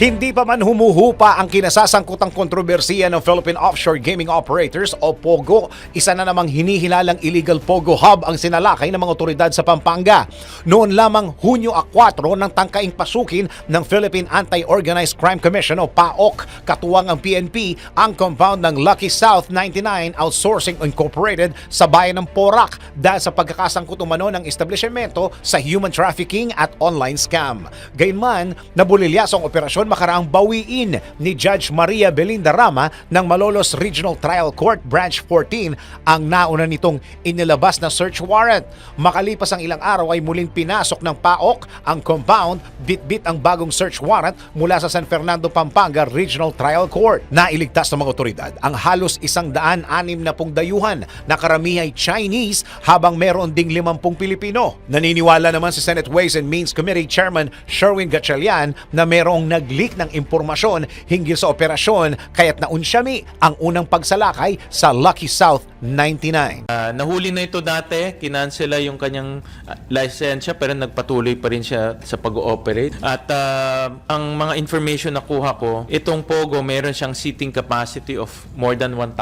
Hindi pa man humuhupa ang kinasasangkutang kontrobersiya ng Philippine Offshore Gaming Operators o POGO, isa na namang hinihilalang illegal POGO hub ang sinalakay ng mga otoridad sa Pampanga. Noon lamang Hunyo 4 nang tangkaing pasukin ng Philippine Anti-Organized Crime Commission o PAOK, katuwang ang PNP, ang compound ng Lucky South 99 Outsourcing Incorporated sa bayan ng Porac dahil sa pagkakasangkot umano ng establishmento sa human trafficking at online scam. Gayunman, nabulilyas ang operasyon makaraang bawiin ni Judge Maria Belinda Rama ng Malolos Regional Trial Court Branch 14 ang nauna nitong inilabas na search warrant. Makalipas ang ilang araw ay muling pinasok ng PAOK ang compound, bit-bit ang bagong search warrant mula sa San Fernando, Pampanga Regional Trial Court. Nailigtas ng mga otoridad ang halos isang daan anim na pong dayuhan na karamihan ay Chinese habang meron ding limampung Pilipino. Naniniwala naman si Senate Ways and Means Committee Chairman Sherwin Gatchalian na merong nag-leak ng impormasyon hinggil sa operasyon kaya't naunsyami ang unang pagsalakay sa Lucky South 99. Ah, nahuli na ito dati, kinansela yung kanyang ah, lisensya pero nagpatuloy pa rin siya sa pag-ooperate. At ah, ang mga information na kuha ko, itong Pogo meron siyang seating capacity of more than 1,000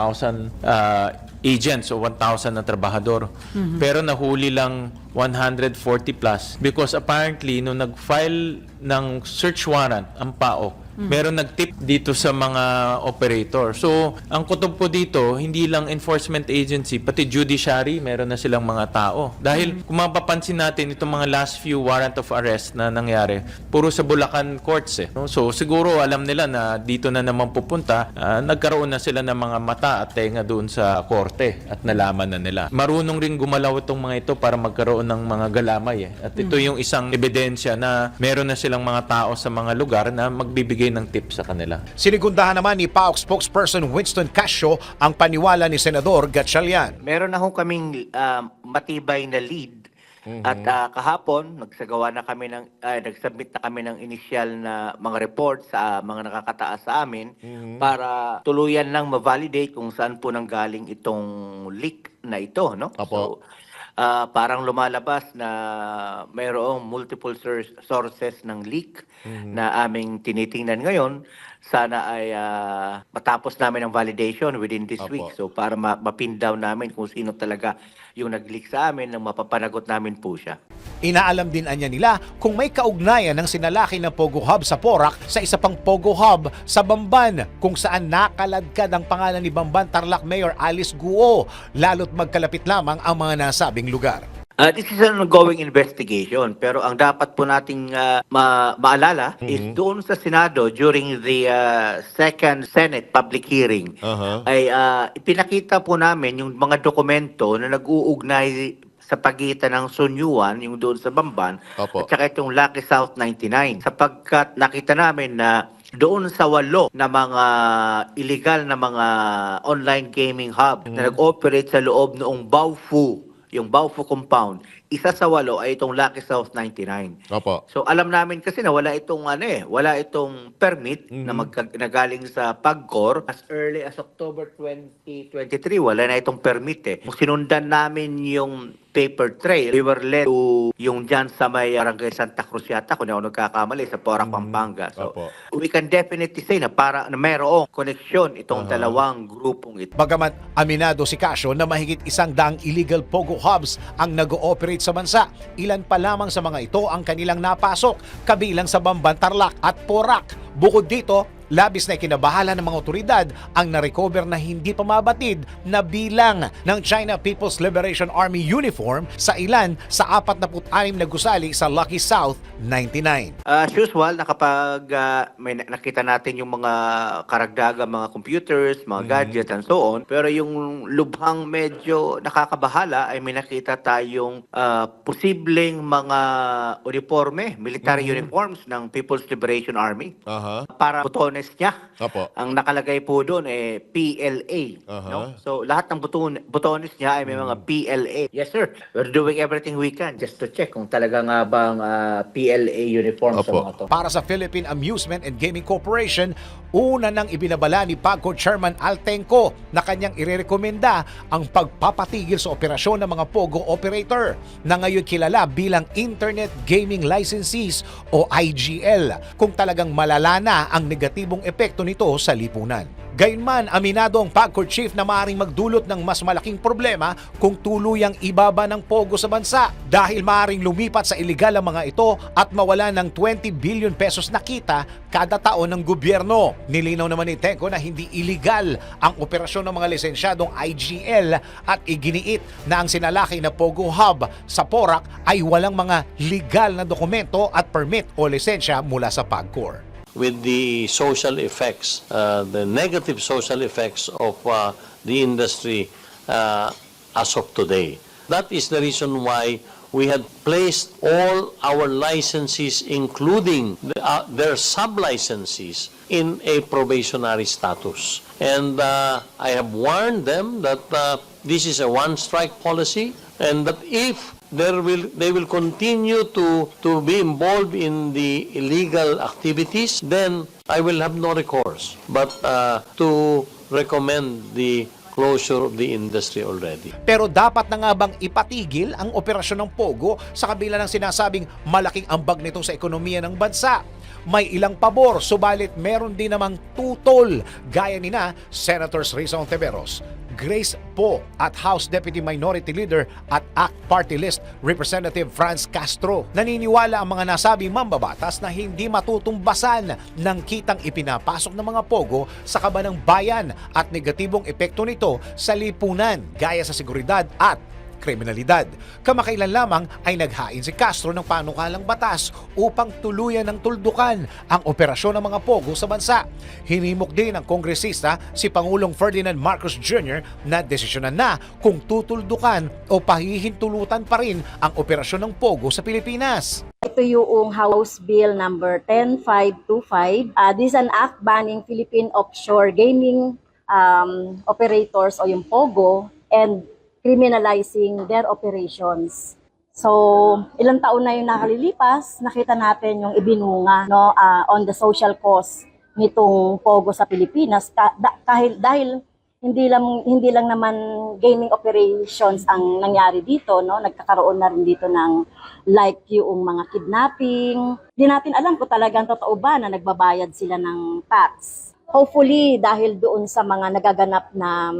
ah, agents o 1,000 na trabahador. Pero nahuli lang 140 plus because apparently nung nag-file ng search warrant ang PAOK, meron nag-tip dito sa mga operator. So, ang kutob ko dito, hindi lang enforcement agency, pati judiciary, meron na silang mga tao. Dahil kung mapapansin natin itong mga last few warrant of arrest na nangyari, puro sa Bulacan courts eh. No? So, siguro alam nila na dito na naman pupunta, ah, nagkaroon na sila ng mga mata at tenga doon sa korte at nalaman na nila. Marunong rin gumalaw itong mga ito para magkaroon ng mga galamay eh. At ito yung isang ebidensya na meron na silang mga tao sa mga lugar na magbibigay ng tip sa kanila. Sinigundahan naman ni PAOK spokesperson Winston Casio ang paniwala ni Senador Gatchalian. Meron na ho kaming ah, matibay na lead at ah, kahapon nagsagawa na kami ng ah, nagsubmit na kami ng initial na mga report sa mga nakakataas sa amin para tuluyan lang ma-validate kung saan po nanggaling itong leak na ito, no? So, ah, parang lumalabas na mayroong multiple source- sources ng leak na aming tinitingnan ngayon. Sana ay ah, matapos namin ang validation within this Apo. week. So para ma- mapin down namin kung sino talaga yung nag-leak sa amin nang mapapanagot namin po siya. Inaalam din anya nila kung may kaugnayan ng sinalaki ng Pogo Hub sa Porac sa isa pang Pogo Hub sa Bamban kung saan nakaladkad ang pangalan ni Bamban Tarlac Mayor Alice Guo lalo't magkalapit lamang ang mga nasabing lugar. Uh, this is an ongoing investigation pero ang dapat po nating uh, ma- maalala is doon sa Senado during the uh, second Senate public hearing Aha. ay uh, ipinakita po namin yung mga dokumento na nag-uugnay sa pagitan ng Sunyuan, yung doon sa Bamban, Opo. at saka itong Lucky South 99. Sapagkat nakita namin na doon sa walo na mga illegal na mga online gaming hub na nag-operate sa loob noong Baofu, yung Baofu compound, isa sa walo ay itong Lucky South 99. Opo. So alam namin kasi na wala itong ano eh, wala itong permit na magka, na galing sa Pagcor as early as October 2023 wala na itong permit eh. Sinundan namin yung paper trail, we were led to yung dyan sa may Barangay Santa Cruz yata kung ako nagkakamali sa Porac, Pampanga. So Opo. we can definitely say na para na mayroong koneksyon itong dalawang grupong ito. Bagamat aminado si Casio na mahigit isang daang illegal Pogo Hubs ang nag-ooperate sa bansa, ilan pa lamang sa mga ito ang kanilang napasok, kabilang sa Bamban, Tarlac at Porac. Bukod dito, labis na ikinabahala ng mga otoridad ang narecover na hindi pa mabatid na bilang ng China People's Liberation Army uniform sa ilan sa 46 na gusali sa Lucky South 99. As usual, nakapag ah, may na- nakita natin yung mga karagdagang mga computers, mga gadgets, and so on. Pero yung lubhang medyo nakakabahala ay may nakita tayong ah, posibleng mga uniforme, military uniforms ng People's Liberation Army Aha. para botones butones niya. Opo. Ang nakalagay po doon eh PLA, Aha. no? So lahat ng buton butones niya ay may mga PLA. Yes sir. We're doing everything we can just to check kung talaga nga bang ah, PLA uniform sa Opo. mga to. Para sa Philippine Amusement and Gaming Corporation, una nang ibinabala ni PAGCO Chairman Altenco na kanyang irerekomenda ang pagpapatigil sa operasyon ng mga POGO operator na ngayon kilala bilang Internet Gaming Licensees o IGL kung talagang malala na ang negatibong epekto nito sa lipunan. Gayunman, aminado ang PAGCOR chief na maaaring magdulot ng mas malaking problema kung tuluyang ibaba ng pogo sa bansa dahil maaaring lumipat sa iligal ang mga ito at mawala ng 20 billion pesos na kita kada taon ng gobyerno. Nilinaw naman ni Tenko na hindi iligal ang operasyon ng mga lisensyadong IGL at iginiit na ang sinalaki na Pogo Hub sa Porac ay walang mga legal na dokumento at permit o lisensya mula sa PAGCOR. With the social effects, uh, the negative social effects of uh, the industry uh, as of today. That is the reason why we had placed all our licenses, including the, uh, their sub-licenses, in a probationary status. And uh, I have warned them that uh, this is a one-strike policy and that if there will they will continue to to be involved in the illegal activities then I will have no recourse. But uh, to recommend the closure of the industry already. Pero dapat na nga bang ipatigil ang operasyon ng Pogo sa kabila ng sinasabing malaking ambag nito sa ekonomiya ng bansa? May ilang pabor, subalit meron din namang tutol gaya ni na Senators Rizal Ontiveros, Grace Po at House Deputy Minority Leader at ACT Party List Representative Franz Castro. Naniniwala ang mga nasabing mambabatas na hindi matutumbasan ng kitang ipinapasok ng mga pogo sa kabanang bayan at negatibong epekto nito sa lipunan gaya sa seguridad at kriminalidad. Kamakailan lamang ay naghain si Castro ng panukalang batas upang tuluyan ng tuldukan ang operasyon ng mga pogo sa bansa. Hinimok din ng kongresista si Pangulong Ferdinand Marcos Jr. na desisyonan na kung tutuldukan o pahihintulutan pa rin ang operasyon ng pogo sa Pilipinas. Ito yung House Bill number 10525. Uh, this is an act banning Philippine offshore gaming um, operators o yung POGO and criminalizing their operations. So, ilang taon na yung nakalilipas, nakita natin yung ibinunga no, ah, on the social cause nitong POGO sa Pilipinas. Ka- da- kahil dahil hindi lang hindi lang naman gaming operations ang nangyari dito no nagkakaroon na rin dito ng like yung mga kidnapping. Hindi natin alam kung talagang totoo ba na nagbabayad sila ng tax. Hopefully dahil doon sa mga nagaganap na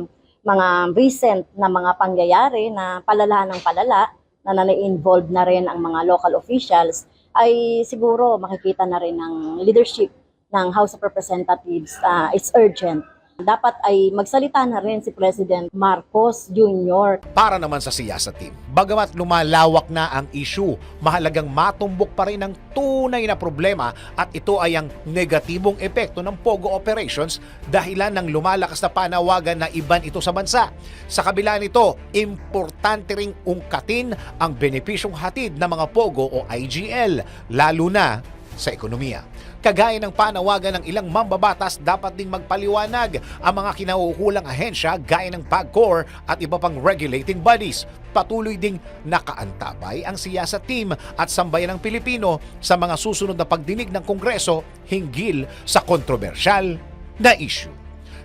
mga recent na mga pangyayari na palala ng palala na na-involve na rin ang mga local officials ay siguro makikita na rin ng leadership ng House of Representatives uh, it's urgent dapat ay magsalita na rin si President Marcos Jr. para naman sa siyasa team. Bagamat lumalawak na ang issue, mahalagang matumbok pa rin ang tunay na problema at ito ay ang negatibong epekto ng POGO operations dahilan ng lumalakas na panawagan na iban ito sa bansa. Sa kabila nito, importante ring ungkatin ang benepisyong hatid ng mga POGO o IGL, lalo na sa ekonomiya. Kagaya ng panawagan ng ilang mambabatas, dapat ding magpaliwanag ang mga kinauukulang ahensya gaya ng PAGCOR at iba pang regulating bodies. Patuloy ding nakaantabay ang siyasa team at sambayan ng Pilipino sa mga susunod na pagdinig ng Kongreso hinggil sa kontrobersyal na issue.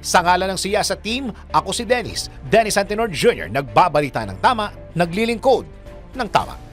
Sa ngalan ng siyasa team, ako si Dennis, Dennis Antenor Jr., nagbabalita ng tama, naglilingkod ng tama